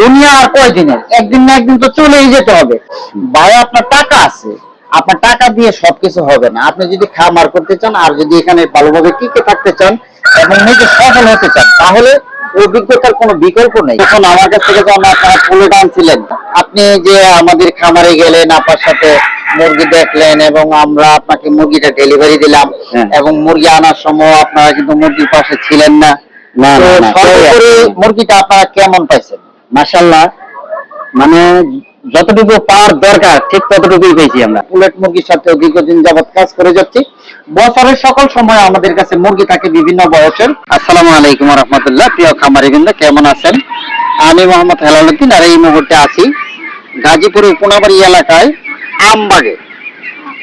দুনিয়া আর কয়দিনের একদিন না একদিন তো চলেই যেতে হবে। ভাই আপনার টাকা আছে। আপনার টাকা দিয়ে সবকিছু হবে না। আপনি যদি খামার করতে চান আর যদি এখানে ভালোভাবে টিকে থাকতে চান এবং নিজে সফল হতে চান তাহলে অভিজ্ঞতার কোনো বিকল্প নেই। এখন আমার কাছ থেকে যখন আপনারা পুরো আনছিলেন। আপনি যে আমাদের খামারে গেলেন আপনার সাথে মুরগি দেখলেন এবং আমরা আপনাকে মুরগিটা ডেলিভারি দিলাম হ্যাঁ। এবং মুরগি আনার সময় আপনারা কিন্তু মুরগির পাশে ছিলেন না। মুরগিটা আপনারা কেমন পাইছেন? মাশাল্লাহ মানে যতটুকু পাওয়ার দরকার ঠিক ততটুকুই পেয়েছি আমরা। পুলেট মুরগির সাথে দীর্ঘদিন যাবত কাজ করে যাচ্ছি। বছরের সকল সময় আমাদের কাছে মুরগি থাকে বিভিন্ন বয়সের। আসসালামু আলাইকুম রহমতুল্লাহ প্রিয় খামারি বৃন্দ কেমন আছেন? আমি মোহাম্মদ হেলালুদ্দিন আর এই মুহূর্তে আছি গাজীপুরের উপনাবাড়ি এলাকায় আমবাগে।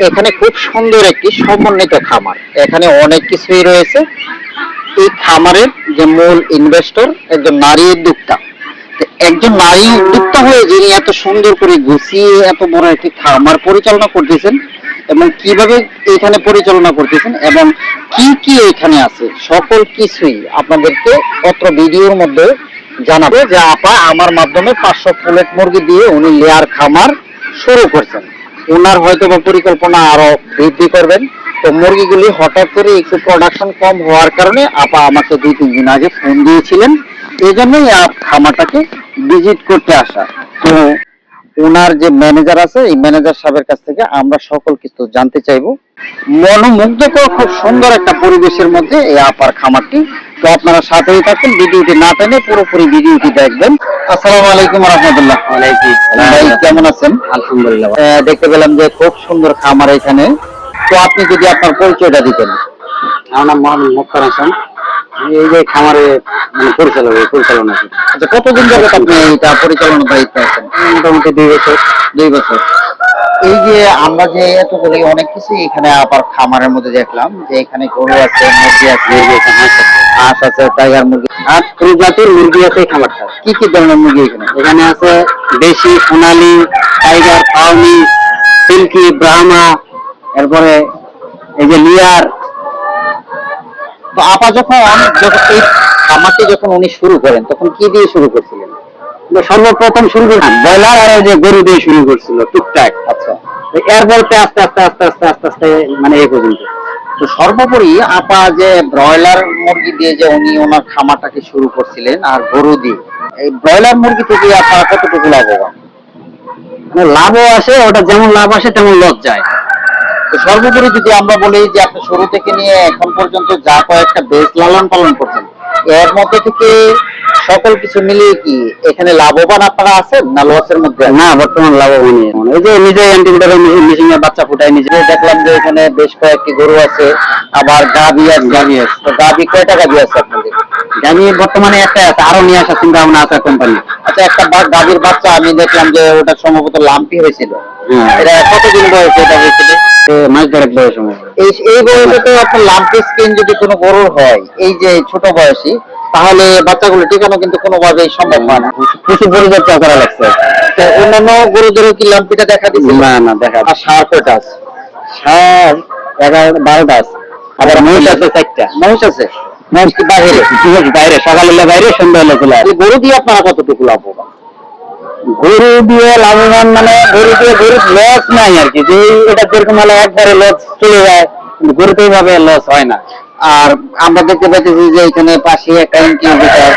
এখানে খুব সুন্দর একটি সমন্বিত খামার। এখানে অনেক কিছুই রয়েছে। এই খামারের যে মূল ইনভেস্টর একজন নারী উদ্যোক্তা একজন নারী উদ্যোক্তা হয়ে যিনি এত সুন্দর করে গুছিয়ে এত বড় একটি খামার পরিচালনা করতেছেন এবং কীভাবে এখানে পরিচালনা করতেছেন এবং কি কি এখানে আছে, সকল কিছুই আপনাদেরকে অত্র ভিডিওর মধ্যে জানাব যে আপা আমার মাধ্যমে পাঁচশো প্লেট মুরগি দিয়ে উনি লেয়ার খামার শুরু করছেন। ওনার হয়তো বা পরিকল্পনা আরও বৃদ্ধি করবেন। তো মুরগিগুলি হঠাৎ করে একটু প্রোডাকশন কম হওয়ার কারণে আপা আমাকে দুই, তিন দিন আগে ফোন দিয়েছিলেন। এই জন্যই আপ খামারটাকে ভিজিট করতে আসা। তো ওনার যে ম্যানেজার আছে এই ম্যানেজার সাহেবের কাছ থেকে আমরা সকল কিছু জানতে চাইব। মনোমুগ্ধকর খুব সুন্দর একটা পরিবেশের মধ্যে এই আপার খামারটি। তো আপনারা সাথেই থাকুন ভিডিওটি না টেনে পুরোপুরি ভিডিওটি দেখবেন। আসসালামু আলাইকুম রহমতুল্লাহ। ভাই কেমন আছেন? আলহামদুলিল্লাহ দেখতে পেলাম যে খুব সুন্দর খামার এখানে। তো আপনি যদি আপনার পরিচয়টা দিতেন। আমার নাম মোহাম্মদ মুক্তার হাসান। এই যে খামারে মানে পরিচালক পরিচালনা আচ্ছা কতদিন যাবত আপনি এটা পরিচালনার দায়িত্বে আছেন? মোটামুটি দুই বছর। দুই বছর। এই যে আমরা যে এতগুলি অনেক কিছু এখানে আবার খামারের মধ্যে দেখলাম যে এখানে গরু আছে মুরগি আছে হাঁস আছে টাইগার মুরগি আট প্রজাতির মুরগি আছে খামারটা। কি কি ধরনের মুরগি এখানে? এখানে আছে দেশি সোনালি টাইগার পাউনি সিল্কি ব্রাহ্মা এরপরে এই যে লিয়ার তো আপা যখন এই খামারটি যখন উনি শুরু করেন তখন কি দিয়ে শুরু করছিলেন? সর্বপ্রথম শুরু করলাম ব্রয়লার আর যে গরু দিয়ে শুরু করছিল টুকটাক। আচ্ছা। এরপর আস্তে আস্তে আস্তে আস্তে আস্তে আস্তে মানে এই পর্যন্ত। তো সর্বোপরি আপা যে ব্রয়লার মুরগি দিয়ে যে উনি ওনার খামারটাকে শুরু করছিলেন আর গরু দিয়ে এই ব্রয়লার মুরগি থেকে আপনারা কতটুকু লাভবান? মানে লাভও আসে ওটা যেমন লাভ আসে তেমন লস যায়। সর্বোপরি যদি আমরা বলি যে আপনি শুরু থেকে নিয়ে এখন পর্যন্ত যা কয়েকটা বেশ লালন পালন করছেন এর মধ্যে থেকে সকল কিছু মিলিয়ে কি এখানে লাভবান আপনারা আছেন না লসের মধ্যে না বর্তমান লাভবান এই যে নিজে অ্যান্টিবায়োটিক মেশিন এর বাচ্চা ফুটাই নিজে। দেখলাম যে এখানে বেশ কয়েকটি গরু আছে আবার গাভি আছে। গাভি আছে। তো গাভি কয়টা গাভি আছে আপনাদের? আমি বর্তমানে একটা আছে আরও নিয়ে আসার চিন্তা ভাবনা আছে কোম্পানি আচ্ছা একটা গাভীর বাচ্চা আমি দেখলাম যে ওটা সম্ভবত লাম্পি হয়েছিল। হ্যাঁ। এটা কতদিন বয়সে এটা হয়েছিল? মাছ ধরে বয়স এই বয়সে তো আপনার লাম্পি স্কিন যদি কোনো গরুর হয় এই যে ছোট বয়সী তাহলে বাচ্চাগুলো টিকানো কিন্তু কোনোভাবেই সম্ভব হয় না। প্রচুর পরিচর্যা করা লাগছে। অন্যান্য গরুদেরও কি লাম্পিটা দেখা দিচ্ছে না না দেখা আর সার কয়টা আছে? সার এগারো বারোটা আছে। আবার মহিষ আছে চারটা। মহিষ আছে। মহিষ কি বাইরে? ঠিক আছে বাইরে সকাল হলে বাইরে সন্ধ্যা হলে চলে আসে গরু দিয়ে আপনারা কতটুকু লাভবান? গরু দিয়ে লাভবান মানে গরু দিয়ে গরুর লস নাই আর কি। যে এটা যেরকম হলে একবারে লস চলে যায় গরুতে এইভাবে লস হয় না। আর আমরা দেখতে পাইতেছি যে এখানে পাশে একটা ইনকিউবেটর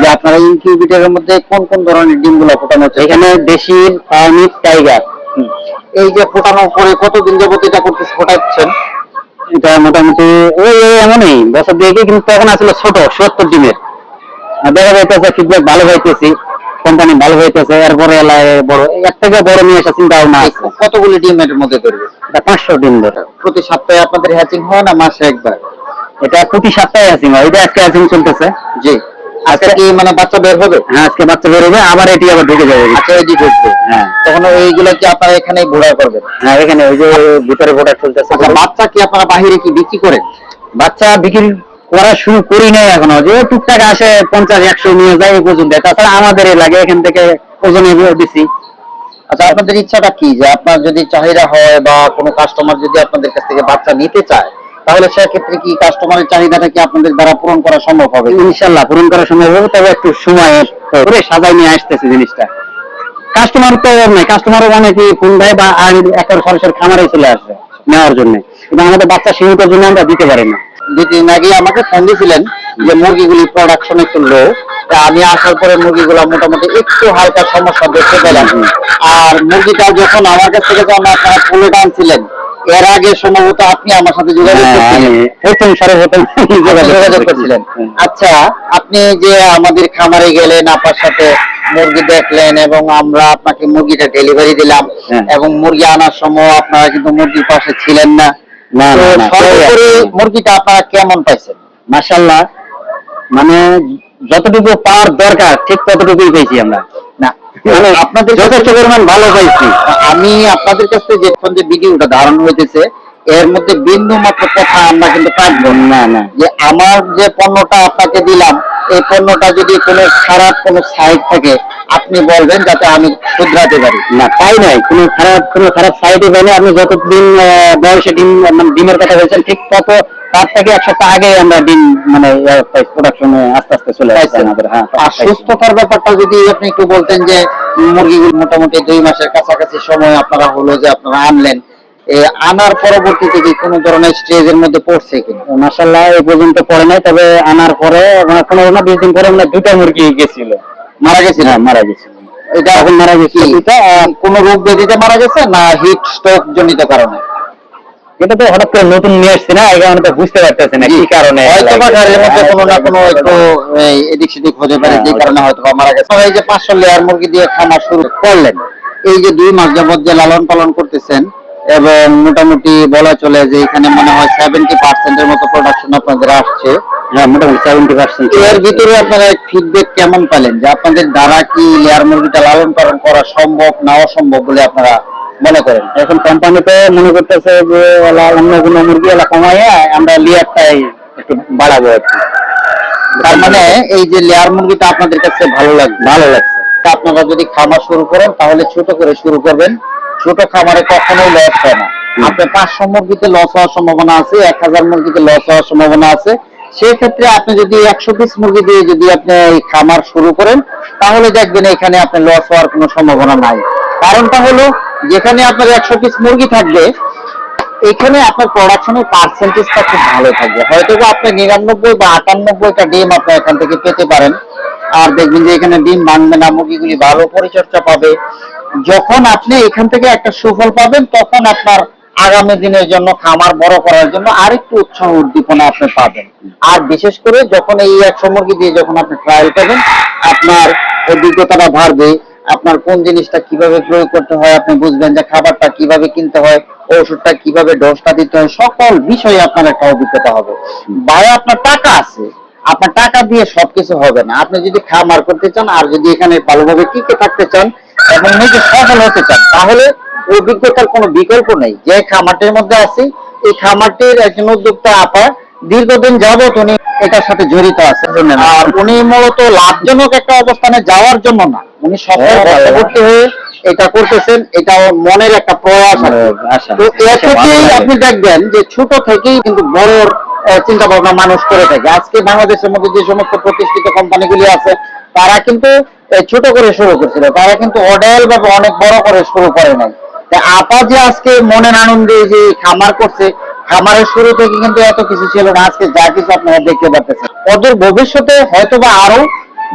যে আপনারা ইনকিউবেটরের মধ্যে কোন কোন ধরনের ডিমগুলো ফোটানো হচ্ছে? এখানে দেশি পাওনিক টাইগার। এই যে ফোটানোর পরে কতদিন যাবত এটা করতে ফোটাচ্ছেন? এটা মোটামুটি ওই এমনই। বছর দিকে কিন্তু তখন আসলে ছোট সত্তর আর দেখা যাইতেছে ফিডব্যাক ভালো হইতেছি কোম্পানি ভালো হইতেছে এরপরে এলাকায় বড় এর থেকে বড় নিয়ে আসা চিন্তা ভাবনা আছে। কতগুলি ডিম এর মধ্যে ধরবে? পাঁচশো দিন ধরে। প্রতি সপ্তাহে আপনাদের হ্যাচিং হয় না মাসে একবার? এটা প্রতি সপ্তাহে আছি এটা আজকে চলতেছে। জি। আজকে কি মানে বাচ্চা বের হবে? হ্যাঁ আজকে বাচ্চা বেরোবে আবার এটি আবার ঢুকে যাবে। আচ্ছা এটি ঢুকবে হ্যাঁ। তখন এইগুলো কি আপনারা এখানেই ভোড়া করবেন? হ্যাঁ এখানে ওই যে ভিতরে ভোটার চলতেছে। আচ্ছা বাচ্চা কি আপনারা বাহিরে কি বিক্রি করেন? বাচ্চা বিক্রি করা শুরু করি নাই এখনও। যে টুকটাক আসে পঞ্চাশ একশো নিয়ে যায় এই পর্যন্ত। তাছাড়া আমাদের লাগে এখান থেকে ওজনে দিছি আচ্ছা আপনাদের ইচ্ছাটা কি? যে আপনার যদি চাহিদা হয় বা কোনো কাস্টমার যদি আপনাদের কাছ থেকে বাচ্চা নিতে চায় তাহলে সেক্ষেত্রে কি কাস্টমারের চাহিদাটা কি আপনাদের দ্বারা পূরণ করা সম্ভব হবে? ইনশাল্লাহ পূরণ করা সম্ভব হবে তবে একটু সময়ের করে সাজাই নিয়ে আসতেছে জিনিসটা। কাস্টমার তো নাই কাস্টমার অনেকই ফোন দেয় বা একবার সরাসরি খামারে চলে আসে নেওয়ার জন্য। কিন্তু আমাদের বাচ্চা সীমিতের জন্য আমরা দিতে পারি না। দুদিন আগে আমাকে ফোন দিয়েছিলেন যে মুরগিগুলি প্রোডাকশন একটু লো আমি আসার পরে মুরগিগুলো মোটামুটি একটু হালকা সমস্যা দেখতে পেলাম। আর মুরগিটা যখন আমার কাছ থেকে যখন আপনারা তুলে টানছিলেন এর আগে সম্ভবত আপনি আমার সাথে যোগাযোগ হ্যাঁ, যোগাযোগ করছিলেন। আচ্ছা আপনি যে আমাদের খামারে গেলেন আপনার সাথে মুরগি দেখলেন এবং আমরা আপনাকে মুরগিটা ডেলিভারি দিলাম হ্যাঁ। এবং মুরগি আনার সময় আপনারা কিন্তু মুরগির পাশে ছিলেন না। মুরগিটা আপনারা কেমন পাইছেন? মাশাল্লাহ মানে যতটুকু পাওয়ার দরকার ঠিক ততটুকুই পেয়েছি আমরা। না মানে আপনাদের যথেষ্ট পরিমাণ ভালো পাইছি। আমি আপনাদের কাছ থেকে এখন যে ভিডিওটা ধারণ হইতেছে এর মধ্যে বিন্দু মাত্র কথা আমরা কিন্তু পাবো না না যে আমার যে পণ্যটা আপনাকে দিলাম এই পণ্যটা যদি কোনো খারাপ কোনো সাইড থাকে আপনি বলবেন যাতে আমি শুধরাতে পারি। না তাই নয় কোনো খারাপ কোনো খারাপ সাইড পাইনি আপনি যতদিন বয়সে ডিম মানে ডিমের কথা বলছেন ঠিক তত তার থেকে এক সপ্তাহ আগে আমরা ডিম মানে প্রোডাকশনে আস্তে আস্তে চলে আসছে আমাদের হ্যাঁ আর সুস্থতার ব্যাপারটা যদি আপনি একটু বলতেন যে মুরগিগুলো মোটামুটি দুই মাসের কাছাকাছি সময় আপনারা হলো যে আপনারা আনলেন আনার পরবর্তীতে কি কোনো ধরনের স্টেজের মধ্যে পড়ছে কিনা? মাসাল্লাহ এই পর্যন্ত পড়ে নাই তবে আনার পরে পনেরো না বিশ দিন পরে মানে দুটা মুরগি গেছিল। মারা গেছিল? হ্যাঁ মারা গেছিল। এটা এখন মারা কি? দুটা আর কোন রোগ ব্যাধিতে মারা গেছে না হিট স্ট্রোক জনিত কারণে? এটা তো হঠাৎ করে নতুন নিয়ে এসছি না এই কারণে তো বুঝতে পারতেছে না কি কারণে হয়তো বা ঘরের মধ্যে কোনো না কোনো একটু এদিক সেদিক হতে পারে যে হ্যাঁ, কারণে হয়তো বা মারা গেছে। এই যে পাঁচশো লেয়ার মুরগি দিয়ে খামার শুরু করলেন এই যে দুই মাস যাবত যে লালন পালন করতেছেন এবং মোটামুটি বলা চলে যে এখানে মনে হয় সেভেন্টি পার্সেন্টের মতো প্রোডাকশন আপনাদের আসছে। হ্যাঁ মোটামুটি সেভেন্টি পার্সেন্ট এর ভিতরে আপনারা ফিডব্যাক কেমন পেলেন? যে আপনাদের দ্বারা কি লেয়ার মুরগিটা লালন পালন করা সম্ভব না অসম্ভব বলে আপনারা মনে করেন? এখন কোম্পানিতে মনে করতেছে যে ওলা অন্য কোনো মুরগি কমাইয়া আমরা লিয়ারটাই একটু বাড়াবো আর কি। তার মানে এই যে লেয়ার মুরগিটা আপনাদের কাছে ভালো লাগবে ভালো লাগছে। তা আপনারা যদি খামার শুরু করেন তাহলে ছোট করে শুরু করবেন। ছোট খামারে কখনোই লস হয় না। আপনার পাঁচশো মুরগিতে লস হওয়ার সম্ভাবনা আছে এক হাজার মুরগিতে লস হওয়ার সম্ভাবনা আছে। সেক্ষেত্রে আপনি যদি একশো পিস মুরগি দিয়ে যদি আপনি এই খামার শুরু করেন তাহলে দেখবেন এখানে আপনার লস হওয়ার কোনো সম্ভাবনা নাই। কারণটা হলো যেখানে আপনার একশো পিস মুরগি থাকবে এখানে আপনার প্রোডাকশনের পার্সেন্টেজটা খুব ভালো থাকবে। হয়তো আপনি নিরানব্বই বা আটানব্বইটা ডিম আপনি এখান থেকে পেতে পারেন। আর দেখবেন যে এখানে ডিম ভাঙবে না, মুরগিগুলি ভালো পরিচর্যা পাবে। যখন আপনি এখান থেকে একটা সুফল পাবেন, তখন আপনার আগামী দিনের জন্য খামার বড় করার জন্য আরেকটু উৎসাহ, উদ্দীপনা আপনি পাবেন। আর বিশেষ করে যখন এই একশো মুরগি দিয়ে যখন আপনি ট্রায়াল করবেন, আপনার অভিজ্ঞতাটা বাড়বে, আপনার কোন জিনিসটা কীভাবে প্রয়োগ করতে হয় আপনি বুঝবেন যে খাবারটা কীভাবে কিনতে হয়, ওষুধটা কীভাবে ডোজটা দিতে হয়, সকল বিষয়ে আপনার একটা অভিজ্ঞতা হবে। বাইরে আপনার টাকা আছে। আপনার টাকা দিয়ে সবকিছু হবে না। আপনি যদি খামার করতে চান আর যদি এখানে ভালোভাবে টিকে থাকতে চান এবং নিজে সফল হতে চান তাহলে অভিজ্ঞতার কোনো বিকল্প নেই। যে খামারটির মধ্যে আছে এই খামারটির একজন উদ্যোক্তা আপা দীর্ঘদিন যাবত উনি এটার সাথে জড়িত আছে। আর উনি মূলত লাভজনক একটা অবস্থানে যাওয়ার জন্য না। উনি সফল হ্যাঁ, বশবর্তী হয়ে এটা করতেছেন এটা মনের একটা প্রয়াস কি। আশা তো আচ্ছা, থেকেই আপনি দেখবেন যে ছোট থেকেই কিন্তু বড় চিন্তা ভাবনা মানুষ করে থাকে। আজকে বাংলাদেশের মধ্যে যে সমস্ত প্রতিষ্ঠিত কোম্পানিগুলি আছে, তারা কিন্তু ছোট করে শুরু করছিল। তারা কিন্তু অডেল বা অনেক বড় করে শুরু করে নাই। আপা যে আজকে মনের আনন্দে যে খামার করছে, খামারের শুরু থেকে কিন্তু এত কিছু ছিল না। আজকে যা কিছু আপনারা দেখতে পাচ্ছেন ওদের ভবিষ্যতে হয়তো বা আরও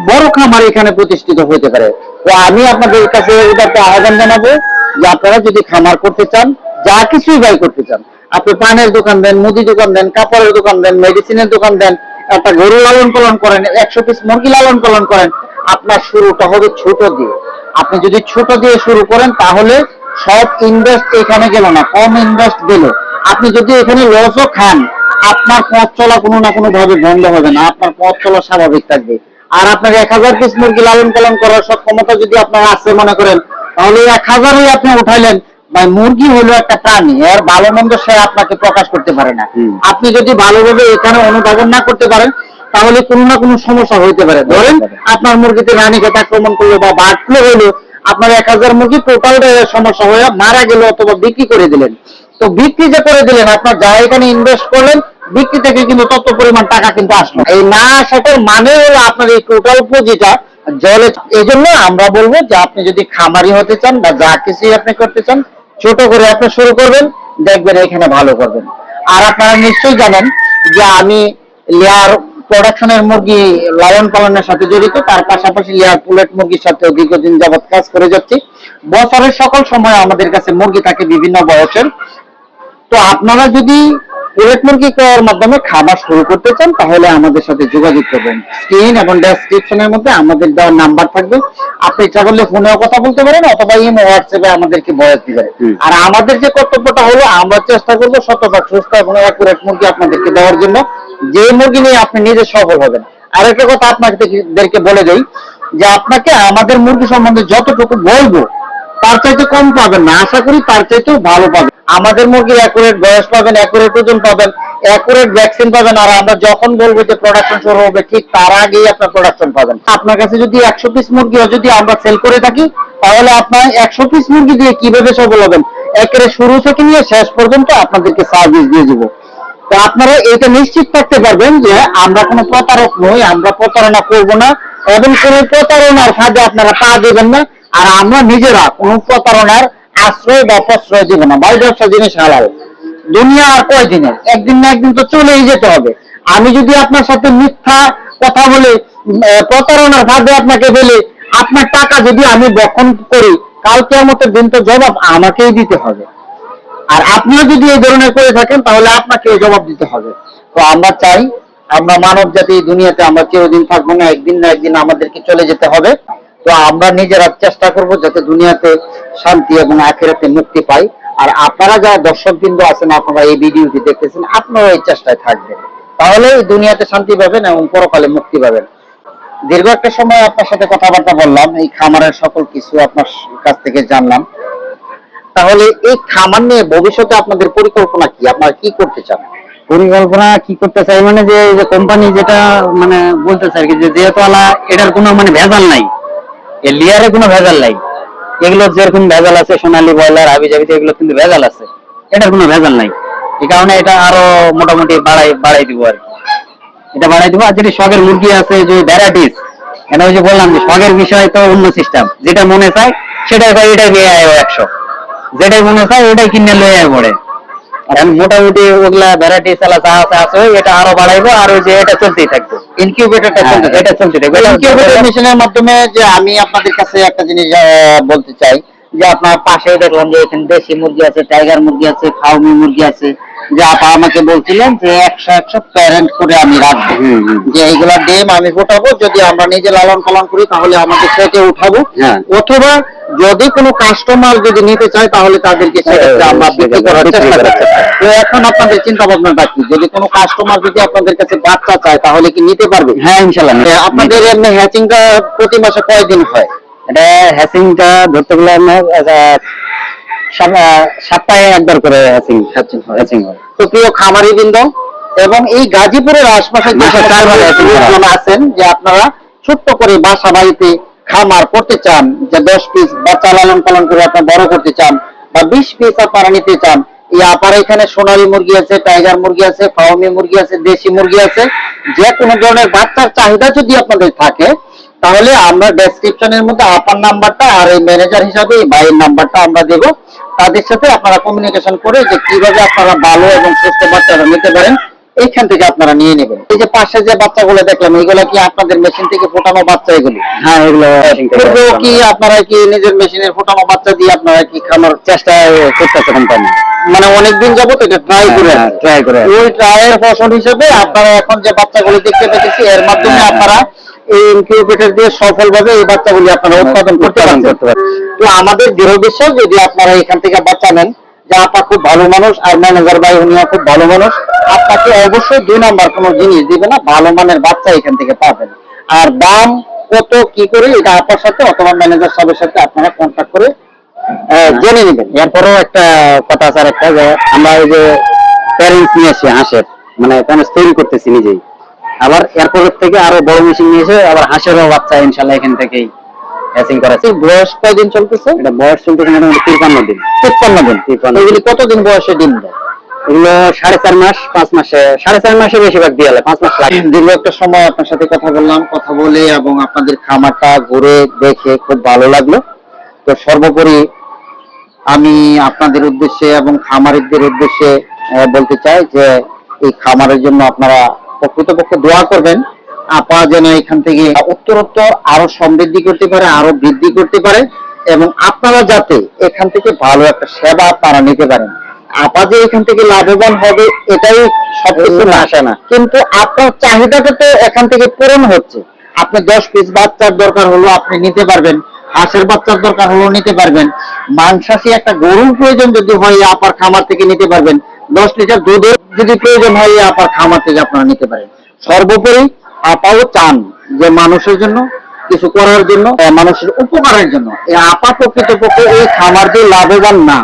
বড় খামার এখানে প্রতিষ্ঠিত হতে পারে। তো আমি আপনাদের কাছে এটাকে আহ্বান জানাব যে আপনারা যদি খামার করতে চান যা কিছুই ব্যয় করতে চান। আপনি পানের দোকান দেন মুদি দোকান দেন, কাপড়ের দোকান দেন মেডিসিনের দোকান দেন, একটা গরু লালন পালন করেন, একশো পিস মুরগি লালন পালন করেন, আপনার শুরুটা হবে ছোট দিয়ে। আপনি যদি ছোট দিয়ে শুরু করেন, তাহলে সব ইনভেস্ট এখানে গেল না, কম ইনভেস্ট গেল। আপনি যদি এখানে লসও খান, আপনার পথ চলা কোনো না কোনো ভাবে বন্ধ হবে না, আপনার পথ চলা স্বাভাবিক থাকবে। আর আপনার এক হাজার পিস মুরগি লালন পালন করার সক্ষমতা যদি আপনার আছে, মনে করেন, তাহলে এক হাজারই আপনি উঠাইলেন ভাই মুরগি হলো একটা প্রাণী এর ভালো মন্দ সে আপনাকে প্রকাশ করতে পারে না। আপনি যদি ভালোভাবে এখানে অনুধাবন না করতে পারেন তাহলে কোনো না কোনো সমস্যা হইতে পারে। ধরেন আপনার মুরগিতে রানীক্ষেত আক্রমণ করল বা বার্ড ফ্লু হলো আপনার এক হাজার মুরগি টোটাল সমস্যা হয়ে মারা গেল অথবা বিক্রি করে দিলেন। তো বিক্রি যে করে দিলেন আপনার যা এখানে ইনভেস্ট করলেন বিক্রি থেকে কিন্তু তত পরিমাণ টাকা কিন্তু আসলো। এই না আসাটার মানে হলো আপনার এই টোটাল পুঁজিটা জলে এই জন্য আমরা বলব যে আপনি যদি খামারি হতে চান বা যা কিছুই আপনি করতে চান ছোট করে আপনি শুরু করবেন, দেখবেন এখানে ভালো করবেন। আর আপনারা নিশ্চয়ই জানেন যে আমি লেয়ার প্রোডাকশনের মুরগি লালন পালনের সাথে জড়িত, তার পাশাপাশি লেয়ার পুলেট মুরগির সাথে দীর্ঘদিন যাবৎ কাজ করে যাচ্ছি। বছরের সকল সময় আমাদের কাছে মুরগি থাকে বিভিন্ন বয়সের। তো আপনারা যদি পুলেট মুরগি ক্রয়ের মাধ্যমে খাবার শুরু করতে চান তাহলে আমাদের সাথে যোগাযোগ করবেন। স্ক্রিন এবং ডেসক্রিপশনের মধ্যে আমাদের দেওয়ার নাম্বার থাকবে। আপনি ইচ্ছা করলে ফোনেও কথা বলতে পারেন অথবা ইমো হোয়াটসঅ্যাপে আমাদেরকে বয়স দিবেন। আর আমাদের যে কর্তব্যটা হলো আমরা চেষ্টা করব শতভাগ সুস্থ এবং অ্যাকুরেট মুরগি আপনাদেরকে দেওয়ার জন্য। যে মুরগি নিয়ে আপনি নিজে সফল হবেন। আর একটা কথা আপনাদেরকে বলে দেই যে আপনাকে আমাদের মুরগি সম্বন্ধে যতটুকু বলব তার চাইতে কম পাবেন না। আশা করি তার চাইতেও ভালো পাবেন। আমাদের মুরগির অ্যাকুরেট বয়স পাবেন অ্যাকুরেট ওজন পাবেন অ্যাকুরেট ভ্যাকসিন পাবেন, আর আমরা যখন বলব যে প্রোডাকশন শুরু হবে, ঠিক তার আগেই আপনার প্রোডাকশন পাবেন। আপনার কাছে যদি একশো পিস মুরগিও যদি আমরা সেল করে থাকি, তাহলে আপনার একশো পিস মুরগি দিয়ে কীভাবে সফল হবেন? একেবারে শুরু থেকে নিয়ে শেষ পর্যন্ত আপনাদেরকে সার্ভিস দিয়ে দিব। তো আপনারা এটা নিশ্চিত থাকতে পারবেন যে আমরা কোনো প্রতারক নই, আমরা প্রতারণা করব না, এবং কোনো প্রতারণার ফাঁদে আপনারা পা দেবেন না। আর আমরা নিজেরা কোনো প্রতারণার আশ্রয় বা প্রশ্রয় দিব না। ভাই, ব্যবসা জিনিস হালাল। দুনিয়া আর কয় দিনের একদিন না একদিন তো চলেই যেতে হবে। আমি যদি আপনার সাথে মিথ্যা কথা বলে প্রতারণার ফাঁদে আপনাকে বলে, আপনার টাকা যদি আমি বক্ষণ করি, কাল কেমতের দিন তো জবাব আমাকেই দিতে হবে। আর আপনিও যদি এই ধরনের করে থাকেন, তাহলে আপনাকে জবাব দিতে হবে। তো আমরা চাই, আমরা মানব জাতি দুনিয়াতে আমরা চিরদিন থাকব না, একদিন না একদিন আমাদেরকে চলে যেতে হবে। তো আমরা নিজেরা চেষ্টা করব যাতে দুনিয়াতে শান্তি এবং আখেরাতে মুক্তি পাই। আর আপনারা যারা দর্শক বিন্দু আছেন, আপনারা এই ভিডিওটি দেখতেছেন আপনারা এই চেষ্টায় থাকবেন। তাহলে এই দুনিয়াতে শান্তি পাবেন এবং পরকালে মুক্তি পাবেন। দীর্ঘ একটা সময় আপনার সাথে কথাবার্তা বললাম, এই খামারের সকল কিছু আপনার কাছ থেকে জানলাম। তাহলে এই খামার নিয়ে ভবিষ্যতে আপনাদের পরিকল্পনা কি? আপনারা কি করতে চান? পরিকল্পনা কি করতে চাই মানে যে কোম্পানি যেটা মানে বলতে চাই যেহেতু আলা এটার কোনো মানে ভেজাল নাই লিয়ারে কোনো ভেজাল নাই। এগুলো যেরকম ভেজাল আছে, সোনালী ব্রয়লার হাবি জাবিতে এগুলো কিন্তু ভেজাল আছে। এটার কোনো ভেজাল নাই। এই কারণে এটা আরও মোটামুটি বাড়াই বাড়াই দিব আর এটা বাড়াই দিব। আর যেটি শখের মুরগি আছে যে ভ্যারাইটিস এটা ওই যে বললাম যে শখের বিষয় তো অন্য সিস্টেম যেটা মনে চায়, সেটাই এটাই নিয়ে আয় একশো। যেটাই মনে চায়, ওটাই কিনে লয়ে আয় পড়ে এখন মোটামুটি ওগুলা ভ্যারাইটি চালা যা আছে আছে এটা আরও বাড়াইবো আর ওই যে এটা চলতেই থাকবে। ইনকিউবেটরটা হ্যাঁ, চলতে এটা চলতে থাকবে। ইনকিউবেটর মেশিনের মাধ্যমে যে আমি আপনাদের কাছে একটা জিনিস বলতে চাই যে আপনার পাশে দেখলাম যে এখানে দেশি মুরগি আছে টাইগার মুরগি আছে ফাউমি মুরগি আছে যে আপা আমাকে বলছিলেন যে একশো একশো প্যারেন্ট করে আমি রাখব। যে এইগুলা ডিম আমি ফোটাবো যদি আমরা নিজে লালন পালন করি তাহলে আমাদের সেটে উঠাবো। হ্যাঁ। অথবা যদি কোনো কাস্টমার যদি নিতে চায় তাহলে তাদেরকে সেক্ষেত্রে আমরা বিক্রি করার চেষ্টা করছি। তো এখন আপনাদের চিন্তা ভাবনাটা কি? যদি কোনো কাস্টমার যদি আপনাদের কাছে বাচ্চা চায় তাহলে কি নিতে পারবে? হ্যাঁ ইনশাল্লাহ আপনাদের এমনি হ্যাচিংটা প্রতি মাসে কয়দিন হয়? এটা হ্যাসিংটা ধরতে গেলে আপনার সপ্তাহে একবার করে হ্যাচিং হয় হ্যাসিং হয়। তো প্রিয় খামারি বৃন্দ এবং এই গাজীপুরের আশপাশে যে হ্যাচিং হয়। আছেন যে আপনারা ছোট্ট করে বাসা বাড়িতে খামার করতে চান, যে দশ পিস বাচ্চা লালন পালন করে আপনার বড় করতে চান বা বিশ পিস আপনারা নিতে চান, এই আপার এখানে সোনালী মুরগি আছে, টাইগার মুরগি আছে ফাউমি মুরগি আছে, দেশি মুরগি আছে, যে কোনো ধরনের বাচ্চার চাহিদা যদি আপনাদের থাকে, তাহলে আমরা ডেসক্রিপশনের মধ্যে আপার নাম্বারটা আর এই ম্যানেজার হিসাবে এই ভাইয়ের নাম্বারটা আমরা দেব। তাদের সাথে আপনারা কমিউনিকেশন করে যে কীভাবে আপনারা ভালো এবং সুস্থ বাচ্চারা নিতে পারেন এইখান থেকে আপনারা নিয়ে নেবেন। এই যে পাশে যে বাচ্চাগুলো দেখলাম এগুলো কি আপনাদের মেশিন থেকে ফোটানো বাচ্চা এগুলি? হ্যাঁ এগুলো করে কি আপনারা কি নিজের মেশিনের ফোটানো বাচ্চা দিয়ে আপনারা কি খামার চেষ্টা করতেছে কোম্পানি মানে অনেকদিন যাবত এটা ট্রাই করে ট্রাই করে আছে। ওই ট্রায়ের ফসল হিসেবে আপনারা এখন যে বাচ্চাগুলি দেখতে পেতেছি এর মাধ্যমে হ্যাঁ, আপনারা এই ইনকিউবেটর দিয়ে সফলভাবে এই বাচ্চাগুলি আপনারা উৎপাদন করতে পারছি। তো আমাদের দৃঢ় বিশ্বাস যদি আপনারা এখান থেকে বাচ্চা নেন যে আপা খুব ভালো মানুষ আর ম্যানেজার ভাই উনিও খুব ভালো মানুষ, আপনাকে অবশ্যই দুই নাম্বার কোনো জিনিস দিবে না, ভালো মানের বাচ্চা এখান থেকে পাবেন। আর দাম, কত, কি করে, এটা আপনার সাথে অথবা ম্যানেজার সাহেবের সাথে আপনারা কন্ট্যাক্ট করে জেনে নেবেন। এরপরেও একটা কথা আছে আর একটা যে আমরা ওই যে প্যারেন্টস নিয়ে আসি হাঁসের মানে প্যারেন্টস তৈরি করতেছি নিজেই। আবার এরপরের থেকে আরও বড় মেশিন নিয়ে এসে আবার হাঁসেরও বাচ্চা ইনশাল্লাহ এখান থেকেই হ্যাচিং করাচ্ছি এই বয়স কয়দিন চলতেছে? এটা বয়স চলতেছে মোটামুটি তিরপান্ন দিন। তিপ্পান্ন দিন? তিপ্পান্ন। এগুলি কতদিন বয়সে ডিম দেয়? এগুলো সাড়ে চার মাস পাঁচ মাসে। সাড়ে চার মাসে বেশিরভাগ দিয়ে পাঁচ মাস লাগে। দীর্ঘ একটা সময় আপনার সাথে কথা বললাম কথা বলে এবং আপনাদের খামারটা ঘুরে দেখে খুব ভালো লাগল। তো সর্বোপরি আমি আপনাদের উদ্দেশ্যে এবং খামারিদের উদ্দেশ্যে বলতে চাই যে এই খামারের জন্য আপনারা প্রকৃতপক্ষে দোয়া করবেন। আপা যেন এখান থেকে উত্তরোত্তর আরও সমৃদ্ধি করতে পারে আরও বৃদ্ধি করতে পারে এবং আপনারা যাতে এখান থেকে ভালো একটা সেবা আপনারা নিতে পারেন। আপা যে এখান থেকে লাভবান হবে এটাই সবকিছু না আসে না। কিন্তু আপনার চাহিদাটা তো এখান থেকে পূরণ হচ্ছে। আপনি দশ পিস বাচ্চার দরকার হলো আপনি নিতে পারবেন হাঁসের বাচ্চার দরকার হলো নিতে পারবেন মাংসাশী একটা গরুর প্রয়োজন যদি হয় আপার খামার থেকে নিতে পারবেন দশ লিটার দুধের যদি প্রয়োজন হয় আপার খামার থেকে আপনারা নিতে পারেন। সর্বোপরি আপাও চান যে মানুষের জন্য, কিছু করার জন্য মানুষের উপকারের জন্য। এই আপা প্রকৃতপক্ষে এই খামার দিয়ে লাভবান না।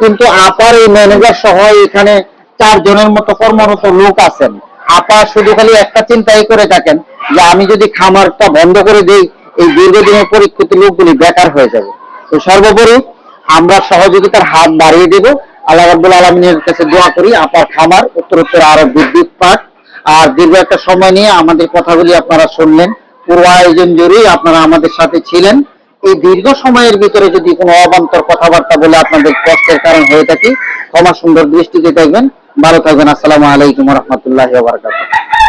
কিন্তু আপার এই ম্যানেজার সহ এখানে চার জনের মতো কর্মরত লোক আছেন। আপা শুধু খালি একটা চিন্তাই করে থাকেন যে আমি যদি খামারটা বন্ধ করে দেই, এই দীর্ঘদিনের পরীক্ষিত লোকগুলি বেকার হয়ে যাবে। তো সর্বোপরি আমরা সহযোগিতার হাত বাড়িয়ে দেব। আল্লাহ রাব্বুল আলমিনের কাছে দোয়া করি, আপার খামার উত্তরোত্তর আরও বিদ্যুৎ পাক। আর দীর্ঘ একটা সময় নিয়ে আমাদের কথাগুলি আপনারা শুনলেন। পুরো আয়োজন জুড়েই আপনারা আমাদের সাথে ছিলেন। এই দীর্ঘ সময়ের ভিতরে যদি কোনো অবান্তর কথাবার্তা বলে আপনাদের কষ্টের কারণ হয়ে থাকে, ক্ষমা সুন্দর দৃষ্টিতে দেখবেন। ভালো থাকবেন। আসসালামু আলাইকুম রহমতুল্লাহ বারকাতুহ।